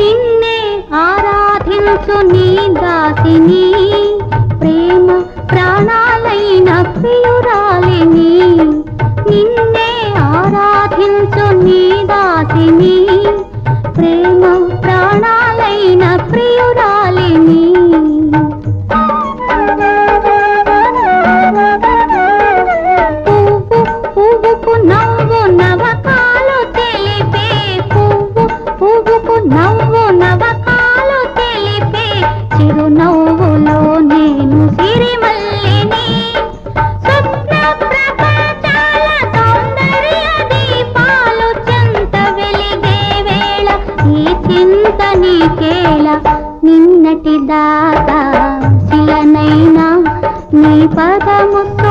నిన్నే ఆరాధించు నీ దాసిని. ప్రేమ ప్రాణాలైన ప్రియురాలిని. నిన్నే ఆరాధించు నీ దాసిని. ప్రేమ ప్రాణాలైన ప్రియురాలిని. నవ్వు నవకాలు తెలిపే చిరునవ్వులో నేను సిరిమల్లిని. స్వప్న ప్రపంచాల సౌందర్య దీపాలు చెంత వెలిగే వేళ ఈ చింత నీకేళ నిన్నటి దాకా శిలనైనా నీ పదముతో